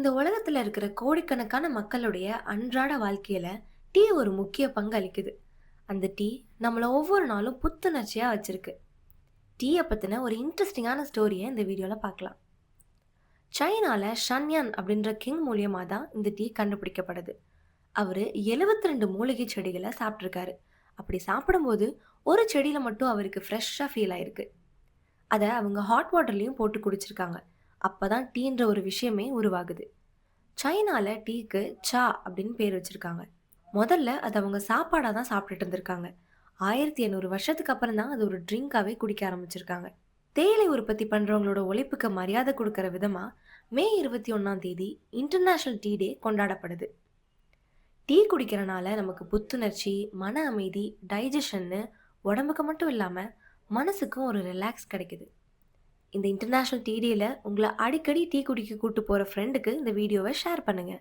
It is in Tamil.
இந்த உலகத்துல இருக்கிற கோடிக்கணக்கான மக்களுடைய அன்றாட வாழ்க்கையில டீ ஒரு முக்கிய பங்கு அளிக்குது. அந்த டீ நம்மளை ஒவ்வொரு நாளும் புத்துணர்ச்சியாக வச்சிருக்கு. டீயை பற்றின ஒரு இன்ட்ரெஸ்டிங்கான ஸ்டோரியை இந்த வீடியோவில் பார்க்கலாம் சைனாவில் ஷன்யான் அப்படின்ற கிங் மூலியமாக தான் இந்த டீ கண்டுபிடிக்கப்படுது. அவர் 72 ரெண்டு மூலிகை செடிகளை சாப்பிட்ருக்காரு அப்படி சாப்பிடும்போது ஒரு செடியில் மட்டும் அவருக்கு ஃப்ரெஷ்ஷாக ஃபீல் ஆயிருக்கு. அதை அவங்க ஹாட் வாட்டர்லேயும் போட்டு குடிச்சிருக்காங்க. அப்போ தான் டீன்ற ஒரு விஷயமே உருவாகுது. சைனாவில் டீக்கு சா அப்படின்னு பேர் வச்சிருக்காங்க. முதல்ல அது அவங்க சாப்பாடாக தான் சாப்பிட்டுட்டு இருந்திருக்காங்க. ஆயிரத்தி எண்ணூறு வருஷத்துக்கு அப்புறம் தான் அது ஒரு ட்ரிங்காகவே குடிக்க ஆரம்பிச்சிருக்காங்க. தேயிலை உற்பத்தி பண்ணுறவங்களோட உழைப்புக்கு மரியாதை கொடுக்குற விதமாக மே இருபத்தி ஒன்றாம் தேதி இன்டர்நேஷ்னல் டீ டே கொண்டாடப்படுது. டீ குடிக்கிறனால நமக்கு புத்துணர்ச்சி மன அமைதி டைஜஷன்னு உடம்புக்கு மட்டும் இல்லாமல் மனசுக்கும் ஒரு ரிலாக்ஸ் கிடைக்குது. இந்த இன்டர்நேஷ்னல் டீ உங்களை அடிக்கடி டீ குடிக்க கூட்டு போகிற ஃப்ரெண்டுக்கு இந்த வீடியோவை ஷேர் பண்ணுங்கள்